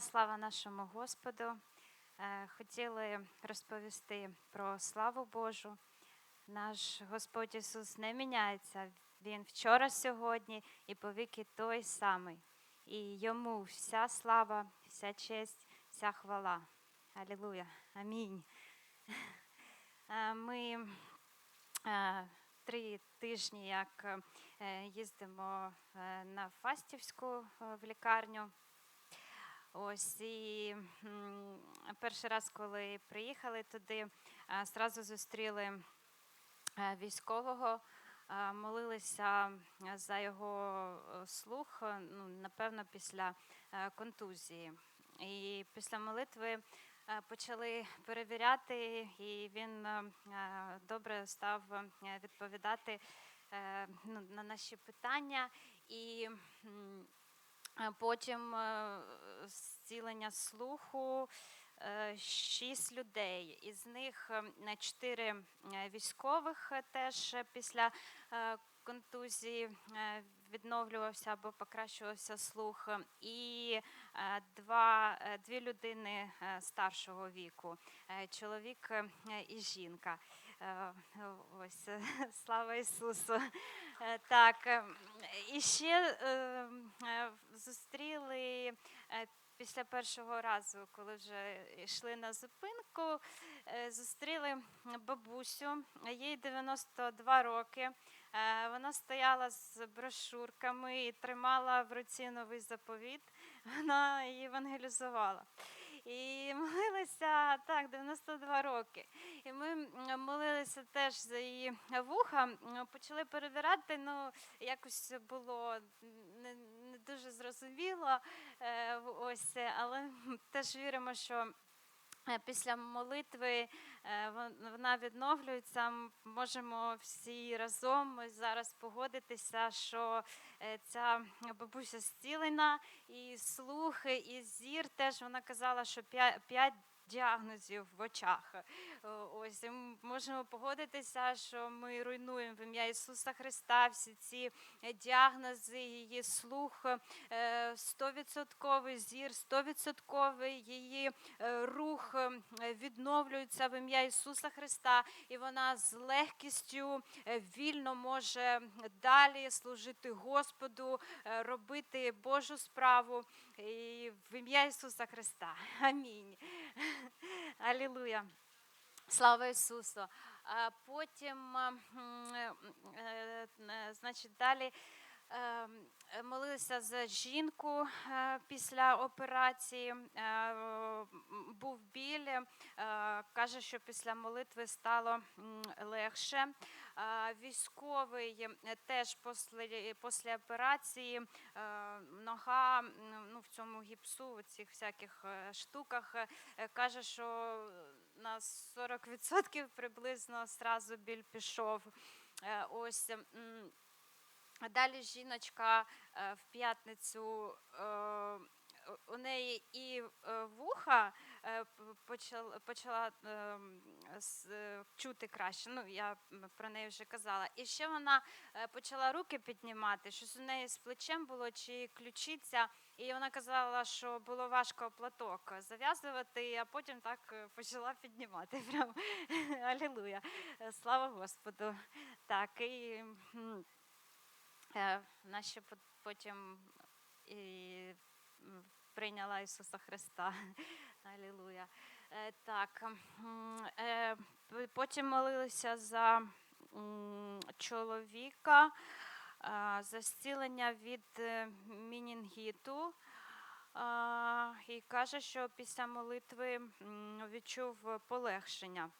Слава нашому Господу. Е, Хотіли розповісти про славу Божу. Наш Господь Ісус не міняється. Він вчора, сьогодні і повіки той самий. І йому вся слава, вся честь, вся хвала. Алілуя. Амінь. Е, Ми е, три тижні, як їздимо на Фастівську в лікарню. Ось і перший раз, коли приїхали туди, е, зразу зустріли е, військового, е, молилися за його слух, ну, напевно, після контузії. І після молитви почали перевіряти, і він добре став відповідати ну, на наші питання. І Потім е, зцілення слуху е, шість людей. Із них е, чотири е, військових е, теж е, після е, контузії е, відновлювався або покращувався слух, е, і е, два, е, дві людини е, старшого віку, е, чоловік е, і жінка. Е, Ось е, слава Ісусу. Е, Так, е, і ще е, е, зустріли після першого разу, коли вже йшли на зупинку, зустріли бабусю, їй 92 роки. Вона стояла з брошурками і тримала в руці новий заповіт. Вона її евангелізувала. І молилися так, 92 роки. І ми молилися теж за її вуха, почали перебирати, ну якось було не, не дуже зрозуміло. е, Ось, але теж віримо, що. Е, Після молитви е, вон- вона відновлюється. Можемо всі разом зараз погодитися, що е, ця бабуся зцілена, і слух, і зір теж вона казала, що п'я- п'ять діагнозів в очах. Ось і можемо погодитися, що ми руйнуємо в ім'я Ісуса Христа всі ці е, діагнози, її слух, е, стовідсотковий зір, стовідсотковий її е, рух е, відновлюється в ім'я Ісуса Христа, і вона з легкістю е, вільно може далі служити Господу, е, робити Божу справу і в ім'я Ісуса Христа. Амінь. Алілуя. Слава Ісусу. А потім, е, е, е, значить, далі молилися за жінку після операції. Був біль. Каже, що після молитви стало легше. Е, Військовий е, теж після, після операції е, нога ну, в цьому гіпсу, у цих всяких е, штуках, е, е, каже, що на 40% приблизно зразу біль пішов. Е, Ось. Далі жіночка е, в п'ятницю е, у неї і е, вуха е, почала, почала е, с- е, чути краще. Ну, я про неї вже казала. І ще вона е, почала руки піднімати, щось у неї з плечем було чи ключиця. І вона казала, що було важко платок зав'язувати, а потім так почала піднімати. Прям алілуя. Слава Господу. Так, і вона ще потім і прийняла Ісуса Христа. Алілуя. Е, Так, е, потім молилися за чоловіка, е, за зцілення від мінінгіту. І каже, що після молитви відчув полегшення.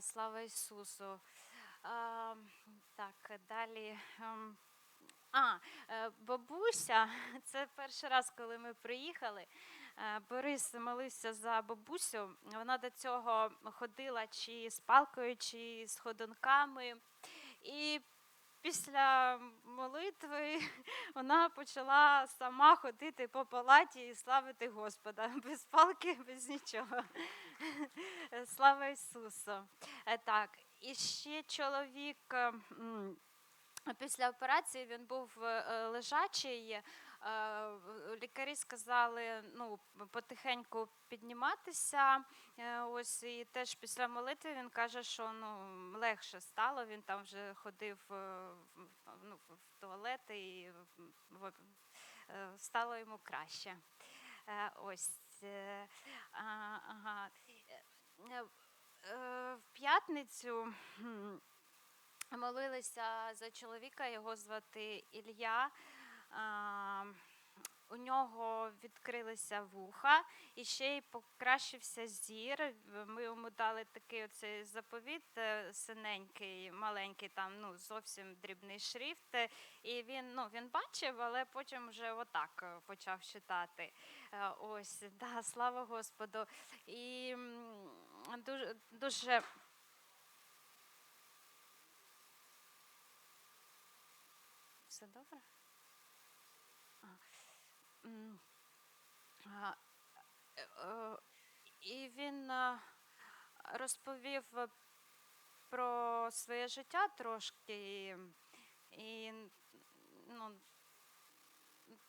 Слава Ісусу. Так, далі. А, е, бабуся, це перший раз, коли ми приїхали. Е, Борис молився за бабусю. Вона до цього ходила чи з палкою, чи з ходунками. І після молитви вона почала сама ходити по палаті і славити Господа. Без палки, без нічого. Слава Ісусу. Е, Так, і ще чоловік. Е, Після операції він був е, лежачий, лікарі сказали ну, потихеньку підніматися. Е, Ось і теж після молитви він каже, що ну, легше стало. Він там вже ходив е, ну, в туалет і е, стало йому краще. Е, Ось. е, Ага. Е, е, В п'ятницю молилися за чоловіка, його звати Ілля. У нього відкрилися вуха і ще й покращився зір. Ми йому дали такий оцей заповіт е, синенький, маленький, там ну зовсім дрібний шрифт. І він ну він бачив, але потім вже отак е, почав читати. Е, Ось, да, слава Господу. І дуже дуже. Все добре? А. Е, е, І він е, розповів про своє життя трошки і ну,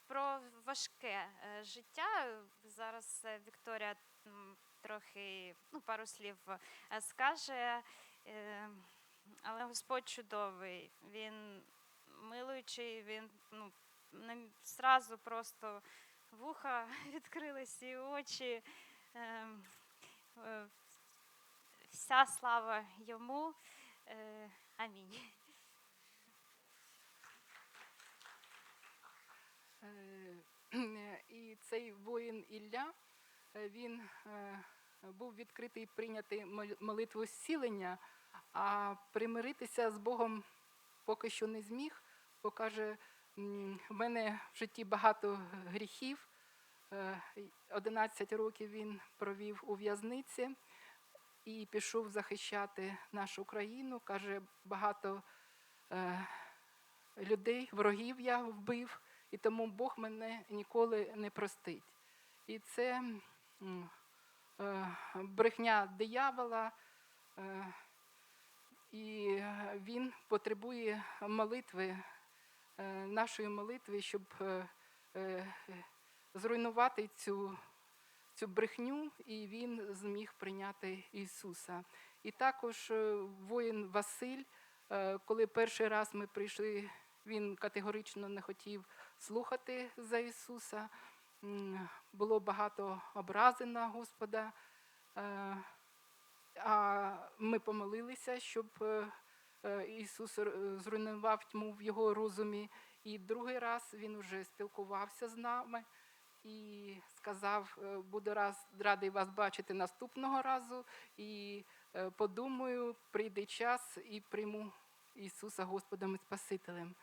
про важке життя. Зараз Вікторія трохи ну, пару слів скаже. Але Господь чудовий, він милуючий, він ну, нам зразу просто вуха відкрились і очі. Ем, е, Вся слава йому. Е, Амінь. Е, І цей воїн Ілля, він був відкритий прийняти мол- молитву зцілення, а примиритися з Богом поки що не зміг, бо каже, в мене в житті багато гріхів. Е, 11 років він провів у в'язниці і пішов захищати нашу країну. Каже, багато е, людей, ворогів я вбив, і тому Бог мене ніколи не простить. І це е, брехня диявола, е, і е, він потребує молитви, е, нашої молитви, щоб е, е, зруйнувати цю, цю брехню, і він зміг прийняти Ісуса. І також е, воїн Василь, е, коли перший раз ми прийшли, він категорично не хотів слухати за Ісуса. Було багато образи на Господа. Е, А ми помолилися, щоб е, е, Ісус зруйнував тьму в його розумі. І другий раз він вже спілкувався з нами і сказав: е, буду раз радий вас бачити наступного разу. І е, подумаю, прийде час і прийму Ісуса Господом і Спасителем.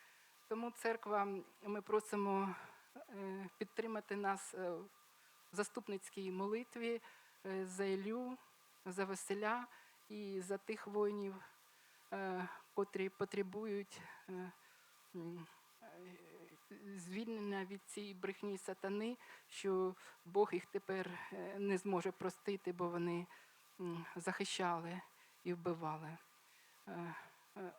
Тому церква, ми просимо е, підтримати нас е, в заступницькій молитві е, за Ілю, за Василя і за тих воїнів, е, котрі потребують е, е, звільнення від цієї брехні сатани, що Бог їх тепер е, не зможе простити, бо вони захищали і вбивали. Е, е,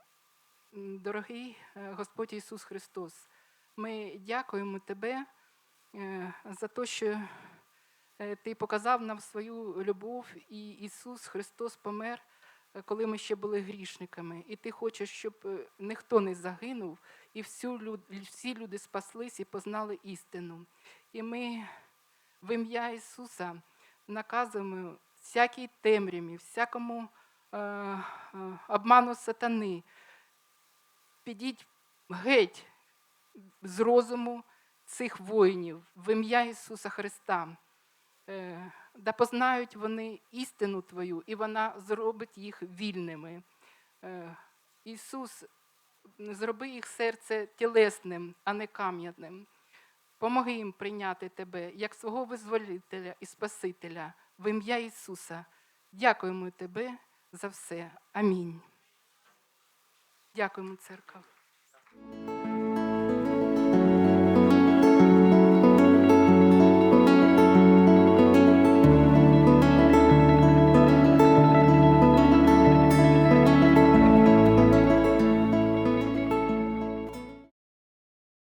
Дорогий е, Господь Ісус Христос, ми дякуємо Тебе е, за те, що е, Ти показав нам свою любов, і Ісус Христос помер, е, коли ми ще були грішниками. І Ти хочеш, щоб е, ніхто не загинув, і всю люд- всі люди спаслись і познали істину. І ми в ім'я Ісуса наказуємо всякій темряві, всякому е, е, обману сатани. Підіть геть з розуму цих воїнів в ім'я Ісуса Христа. Е, Да познають вони істину Твою, і вона зробить їх вільними. Е, Ісус, зроби їх серце тілесним, а не кам'яним. Помоги їм прийняти Тебе як свого визволителя і Спасителя в ім'я Ісуса. Дякуємо Тебе за все. Амінь. Дякуємо, церква.